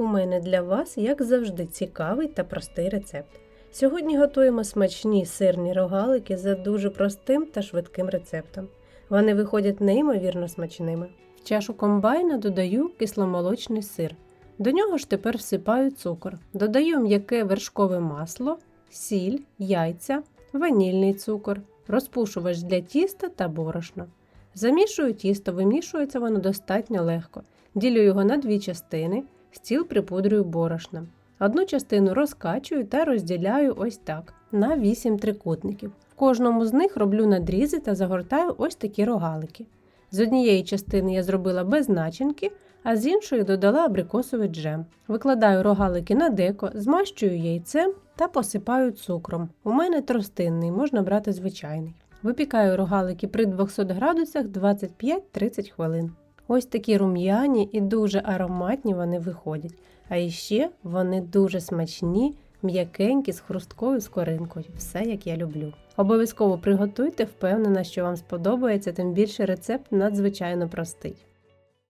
У мене для вас, як завжди, цікавий та простий рецепт. Сьогодні готуємо смачні сирні рогалики за дуже простим та швидким рецептом. Вони виходять неймовірно смачними. В чашу комбайна додаю кисломолочний сир. До нього ж тепер всипаю цукор. Додаю м'яке вершкове масло, сіль, яйця, ванільний цукор, розпушувач для тіста та борошно. Замішую тісто, вимішується воно достатньо легко. Ділю його на дві частини, стіл припудрюю борошном. Одну частину розкачую та розділяю ось так на 8 трикутників. В кожному з них роблю надрізи та загортаю ось такі рогалики. З однієї частини я зробила без начинки, а з іншої додала абрикосовий джем. Викладаю рогалики на деко, змащую яйцем та посипаю цукром. У мене тростинний, можна брати звичайний. Випікаю рогалики при 200 градусах 25-30 хвилин. Ось такі рум'яні і дуже ароматні вони виходять. А іще вони дуже смачні, м'якенькі з хрусткою скоринкою. Все як я люблю. Обов'язково приготуйте, впевнена, що вам сподобається, тим більше рецепт надзвичайно простий.